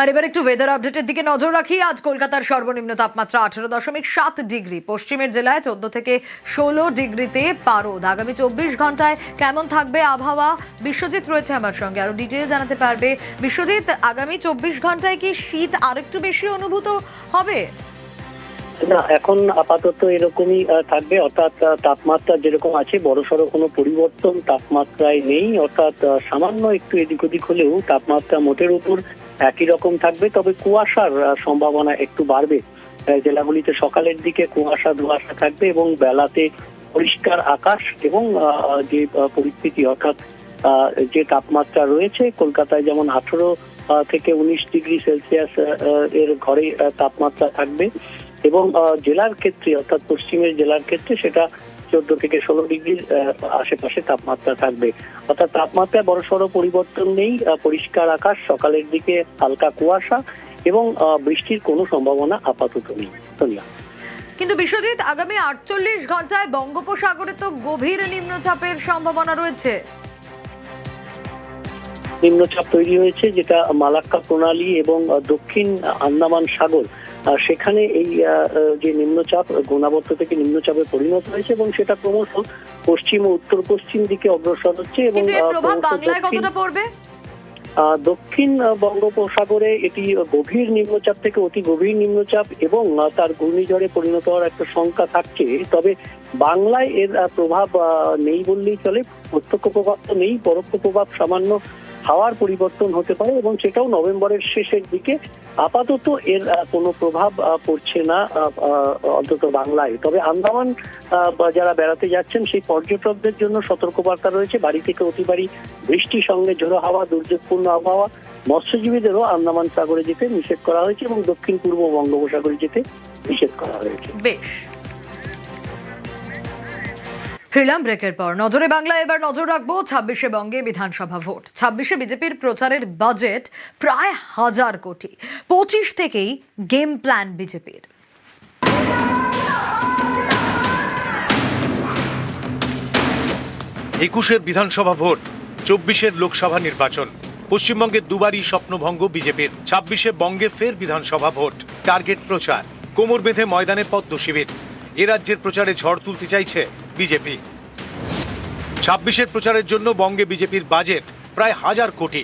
আর এবার একটু ওয়েদার আপডেটের দিকে নজর রাখি। আজ কলকাতার সর্বনিম্ন তাপমাত্রা আঠারো দশমিক সাত ডিগ্রি। পশ্চিমের জেলায় চোদ্দ থেকে ষোলো ডিগ্রিতে পারদ। আগামী চব্বিশ ঘন্টায় কেমন থাকবে আবহাওয়া? বিশ্বজিৎ রয়েছে আমার সঙ্গে। আরও ডিটেল জানাতে পারবে বিশ্বজিৎ, আগামী চব্বিশ ঘন্টায় কি শীত আরেকটু বেশি অনুভূত হবে? না, এখন আপাতত এরকমই থাকবে। অর্থাৎ তাপমাত্রা যেরকম আছে, বড়সড় কোনো পরিবর্তন তাপমাত্রায় নেই। অর্থাৎ সামান্য একটু এদিক ওদিক হলেও তাপমাত্রা মোটের উপর একই রকম থাকবে, তবে কুয়াশার সম্ভাবনা একটু বাড়বে। জেলাগুলিতে সকালের দিকে কুয়াশা ধোঁয়াশা থাকবে এবং বেলাতে পরিষ্কার আকাশ এবং যে পরিস্থিতি অর্থাৎ যে তাপমাত্রা রয়েছে, কলকাতায় যেমন আঠারো থেকে উনিশ ডিগ্রি সেলসিয়াস এর ঘরে তাপমাত্রা থাকবে এবং জেলার ক্ষেত্রে অর্থাৎ পশ্চিমের জেলার ক্ষেত্রে সেটা চোদ্দ থেকে ষোলো ডিগ্রির আহ, আশেপাশে তাপমাত্রা থাকবে। অর্থাৎ তাপমাত্রায় বড়সড় পরিবর্তন নেই পরিষ্কার আকাশ সকালের দিকে হালকা কুয়াশা এবং বৃষ্টির কোনো সম্ভাবনা আপাতত নেই। ধন্যবাদ। কিন্তু বিশ্বজিৎ আগামী আটচল্লিশ ঘন্টায় বঙ্গোপসাগরে তো গভীর নিম্নচাপের সম্ভাবনা রয়েছে। নিম্নচাপ তৈরি হয়েছে যেটা মালাক্কা প্রণালী এবং দক্ষিণ আন্দামান সাগর সেখানে এই যে নিম্নচাপ গুণাবর্ত থেকে নিম্নচাপে পরিণত হয়েছে এবং সেটা ক্রমশ পশ্চিম ও উত্তর পশ্চিম দিকে অগ্রসর হচ্ছে এবং প্রভাব বাংলায় দক্ষিণ- কতটা পড়বে? দক্ষিণ বঙ্গোপসাগরে এটি গভীর নিম্নচাপ থেকে অতি গভীর নিম্নচাপ এবং তার ঘূর্ণিঝড়ে পরিণত হওয়ার একটা সংখ্যা থাকছে। তবে বাংলায় এর প্রভাব আহ, নেই বললেই চলে প্রত্যক্ষ প্রভাব তো নেই পরোক্ষ প্রভাব সামান্য হাওয়ার পরিবর্তন হতে পারে এবং সেটাও নভেম্বরের শেষের দিকে। আপাতত এর কোনো প্রভাব পড়ছে না অন্তত বাংলায়। তবে আন্দামান যারা বেড়াতে যাচ্ছেন, সেই পর্যটকদের জন্য সতর্কবার্তা রয়েছে। বাড়ি থেকে অতি বাড়ি বৃষ্টির সঙ্গে ঝোড়ো হাওয়া, দুর্যোগপূর্ণ আবহাওয়া, মৎস্যজীবীদেরও আন্দামান সাগরে যেতে নিষেধ করা হয়েছে এবং দক্ষিণ পূর্ব বঙ্গোপসাগরে যেতে নিষেধ করা হয়েছে। বেশ। ফিরলাম ব্রেকের পর। নজরে বাংলা, এবার নজর রাখব ছাব্বিশে বঙ্গে বিধানসভা ভোট। ছাব্বিশে বিজেপির প্রচারের বাজেট প্রায় হাজার কোটি। পঁচিশ থেকেই গেম প্ল্যান বিজেপির। একুশের বিধানসভা ভোট, চব্বিশের লোকসভা নির্বাচন। পশ্চিমবঙ্গের দুবারই স্বপ্নভঙ্গ বিজেপির। ছাব্বিশে বঙ্গে ফের বিধানসভা ভোট, টার্গেট প্রচার। কোমর বেঁধে ময়দানে পদ্ম শিবির এ রাজ্যের প্রচারে ঝড় তুলতে চাইছে বিজেপি। ছাব্বিশের প্রচারের জন্য বঙ্গে বিজেপির বাজেট প্রায় হাজার কোটি।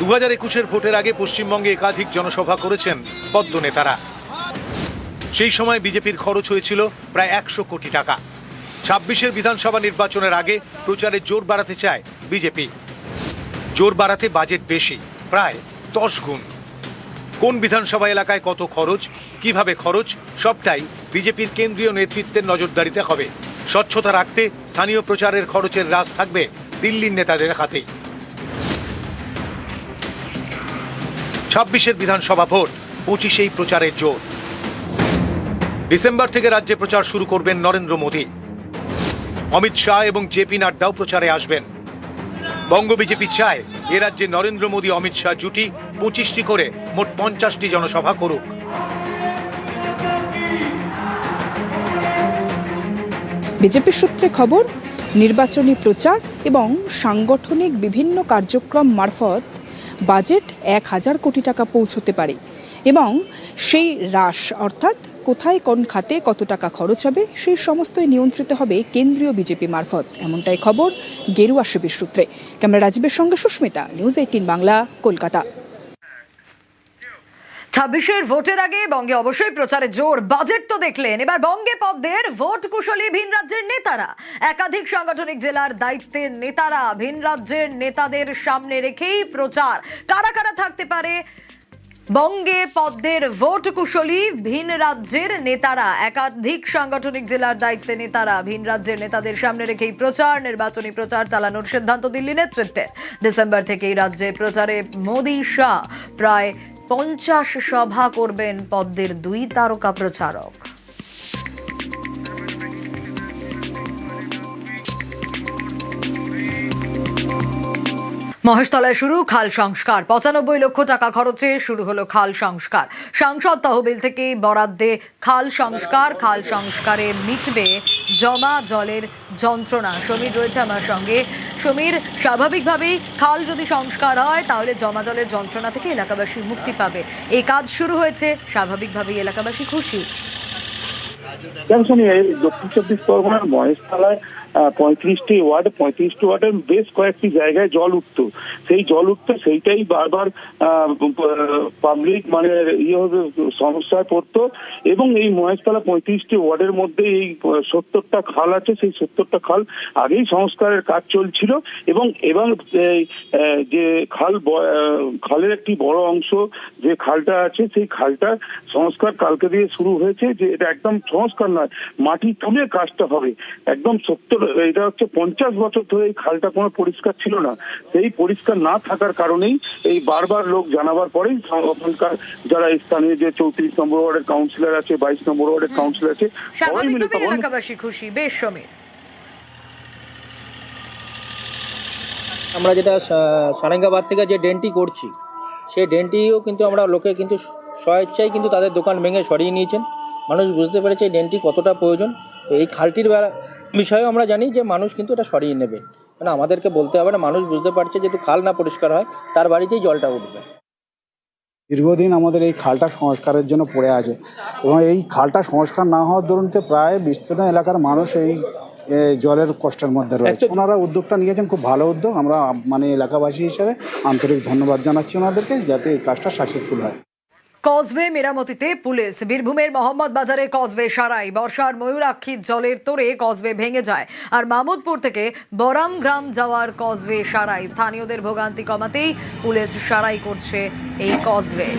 দু হাজার একুশের ভোটের আগে পশ্চিমবঙ্গে একাধিক জনসভা করেছেন পদ্ম নেতারা সেই সময় বিজেপির খরচ হয়েছিল প্রায় একশো কোটি টাকা। ছাব্বিশের বিধানসভা নির্বাচনের আগে প্রচারে জোর বাড়াতে চায় বিজেপি। জোর বাড়াতে বাজেট বেশি, প্রায় দশ গুণ। কোন বিধানসভা এলাকায় কত খরচ, কীভাবে খরচ, সবটাই বিজেপির কেন্দ্রীয় নেতৃত্বের নজরদারিতে হবে। স্বচ্ছতা রাখতে স্থানীয় প্রচারের খরচের হ্রাস থাকবে দিল্লির নেতাদের হাতেই ছাব্বিশের বিধানসভা ভোট, পঁচিশেই প্রচারের জোর। ডিসেম্বর থেকে রাজ্যে প্রচার শুরু করবেন নরেন্দ্র মোদী। অমিত শাহ এবং জেপি নাড্ডাও প্রচারে আসবেন। বঙ্গ বিজেপি চায়, এ রাজ্যে নরেন্দ্র মোদী, অমিত শাহ জুটি পঁচিশটি করে, মোট পঞ্চাশটি জনসভা করুক। বিজেপি সূত্রে খবর, নির্বাচনী প্রচার এবং সাংগঠনিক বিভিন্ন কার্যক্রম মারফত বাজেট এক হাজার কোটি টাকা পৌঁছতে পারে এবং সেই হ্রাস, অর্থাৎ কোথায় কোন খাতে কত টাকা খরচ হবে, সেই সমস্তই নিয়ন্ত্রিত হবে কেন্দ্রীয় বিজেপি মারফত। এমনটাই খবর গেরুয়া শিবির সূত্রে। ক্যামেরা রাজীবের সঙ্গে সুস্মিতা, নিউজ এইটিন বাংলা, কলকাতা। ছাব্বিশের ভোটের আগে বঙ্গে অবশ্যই প্রচারে জোর, বাজেট তো দেখলেন। এবার বঙ্গে পদ্মের ভোট কুশলী ভিন রাজ্যের নেতারা। একাধিক সাংগঠনিক জেলার দায়িত্বের নেতারা ভিন রাজ্যের নেতাদের সামনে রেখেই প্রচার। কারা কারা থাকতে পারে? বঙ্গে পদ্মের ভোট কুশলী ভিন রাজ্যের নেতারা। একাধিক সাংগঠনিক জেলার দায়িত্বে নেতারা ভিন রাজ্যের নেতাদের সামনে রেখেই প্রচার, নির্বাচনী প্রচার চালানোর সিদ্ধান্ত দিল্লি নেতৃত্বে ডিসেম্বর থেকেই রাজ্যে প্রচারে মোদী শাহ। প্রায় পঞ্চাশ সভা করবেন পদ্মের দুই তারকা প্রচারক। মহেশতলায় শুরু খাল সংস্কার। পঁচানব্বই লক্ষ টাকা খরচে শুরু হলো খাল সংস্কার। সাংসদ তহবিল থেকে বরাদ্দে খাল সংস্কার, খাল সংস্কারে মিটবে জমা জলের যন্ত্রণা। সমীর রয়েছে আমার সঙ্গে। সমীর, স্বাভাবিকভাবেই খাল যদি সংস্কার হয়, তাহলে জমা জলের যন্ত্রণা থেকে এলাকাবাসী মুক্তি পাবে। এই কাজ শুরু হয়েছে, স্বাভাবিকভাবেই এলাকাবাসী খুশি। দক্ষিণ চব্বিশ পরগনার মহেশতলায় পঁয়ত্রিশটি ওয়ার্ড, পঁয়ত্রিশটি ওয়ার্ডের বেশ কয়েকটি জায়গায় জল উঠতো। সেই জল উঠতো সেইটাই বারবার পাবলিক মানে ইয়ে সমস্যায় পড়তো। এবং এই মহেশতলা পঁয়ত্রিশটি ওয়ার্ডের মধ্যে এই সত্তরটা খাল আছে, সেই সত্তরটা খাল আগেই সংস্কারের কাজ চলছিল। এবং এবং যে খাল খালের একটি বড় অংশ যে খালটা আছে, সেই খালটা সংস্কার কালকে দিয়ে শুরু হয়েছে যে এটা একদম সংস্কার নয়, মাটি তুলে কাজটা হবে। একদম সত্তর এটা হচ্ছে পঞ্চাশ বছর ধরে এই খালটা কোনো পরিষ্কার ছিল না। সেই পরিষ্কার না থাকার কারণেই এই বারবার লোক জানাবার পরেই ওখানকার যারা স্থানীয় যে চৌত্রিশ নম্বর ওয়ার্ডের কাউন্সিলর আছে বাইশ নম্বর ওয়ার্ডের কাউন্সিলর আছে সবাই মিলে এলাকাবাসী খুশি। বেশ সমীর। আমরা যেটা সারেঙ্গাবাদ থেকে যে ড্রেনটি করছি সেই ড্রেনটিও কিন্তু আমরা লোকে কিন্তু স্বেচ্ছায় কিন্তু তাদের দোকান ভেঙে সরিয়ে নিয়েছেন। মানুষ বুঝতে পেরেছে এই ড্রেনটি কতটা প্রয়োজন। তো এই খালটির বিষয়েও আমরা জানি যে মানুষ কিন্তু এটা সরিয়ে নেবেন মানে আমাদেরকে বলতে হবে না মানুষ বুঝতে পারছে যেহেতু খাল না পরিষ্কার হয় তার বাড়িতেই জলটা উঠবে। দীর্ঘদিন আমাদের এই খালটা সংস্কারের জন্য পড়ে আছে এবং এই খালটা সংস্কার না হওয়ার দরুনতে প্রায় বিস্তীর্ণ এলাকার মানুষ এই জলের কষ্টের মধ্যে রয়েছে। ওনারা উদ্যোগটা নিয়েছেন খুব ভালো উদ্যোগ। আমরা মানে এলাকাবাসী হিসেবে আন্তরিক ধন্যবাদ জানাচ্ছি ওনাদেরকে যাতে এই কাজটা সাকসেসফুল হয়। কজওয়ে মেরামতিতে পুলিশ। বীরভূমের মোহাম্মদ বাজারে কজওয়ে সারাই। বর্ষার ময়ূরাক্ষীর জলের তোরে কজওয়ে ভেঙে যায়। আর মামুদপুর থেকে বরাম গ্রাম যাওয়ার কজওয়ে সারাই। স্থানীয়দের ভোগান্তি কমাতেই পুলিশ সারাই করছে এই কজওয়ে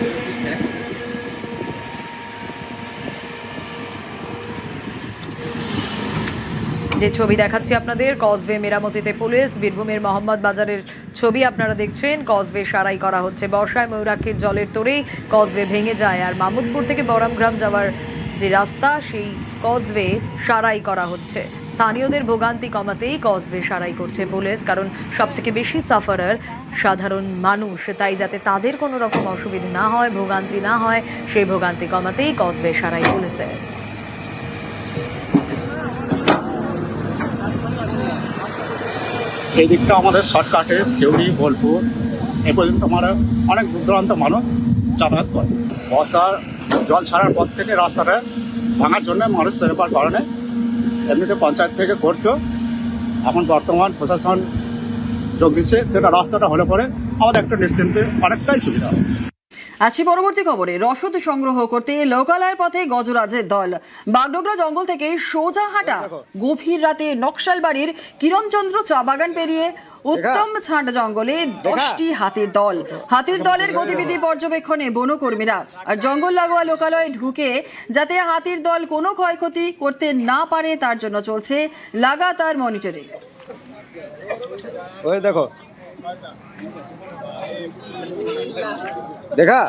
যে ছবি দেখাচ্ছি আপনাদের কজওয়ে মেরামতিতে পুলিশ, বীরভূমের মোহাম্মদ বাজারের ছবি আপনারা দেখছেন। কজওয়ে সারাই করা হচ্ছে বর্ষায়, ময়ূরাক্ষীর জলের তোরেই কজওয়ে ভেঙে যায়। আর মামুদপুর থেকে বরামগ্রাম যাওয়ার যে রাস্তা, সেই কজওয়ে সারাই করা হচ্ছে। স্থানীয়দের ভোগান্তি কমাতেই কজওয়ে সারাই করছে পুলিশ, কারণ সব থেকে বেশি সাফারার সাধারণ মানুষ। তাই যাতে তাদের কোনো রকম অসুবিধা না হয়, ভোগান্তি না হয়, সেই ভোগান্তি কমাতেই কজওয়ে সারাই পুলিশের। এই দিকটা আমাদের শর্টকাটে সিউড়ি বোলপুর, এ পর্যন্ত আমার অনেক দূর দূরান্ত মানুষ যাতায়াত করে। বর্ষার জল ছাড়ার পর থেকে রাস্তাটা ভাঙার জন্য মানুষ বেরোবার কারণে এমনিতে পঞ্চায়েত থেকে করতো এখন বর্তমান প্রশাসন যোগ দিচ্ছে, সেটা রাস্তাটা হলে পরে আমাদের একটা নিশ্চিন্তে অনেকটাই সুবিধা হবে। আসছি পরবর্তী খবরে। রসদ সংগ্রহ করতে লোকালয়ের পথে গজরাজের দল। বাগডোগরা জঙ্গল থেকে সোজা হাঁটা গভীর রাতে নকশাল বাড়ির কিরণচন্দ্র চা বাগান পেরিয়ে উত্তম ছাঁট জঙ্গলে দশটি হাতির দল। হাতির দলের গতিবিধি পর্যবেক্ষণে বনকর্মীরা আর জঙ্গল লাগোয়া লোকালয়ে ঢুকে যাতে হাতির দল কোনো ক্ষয়ক্ষতি করতে না পারে তার জন্য চলছে লাগাতার মনিটরিং ওই দেখো। দেখা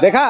দেখা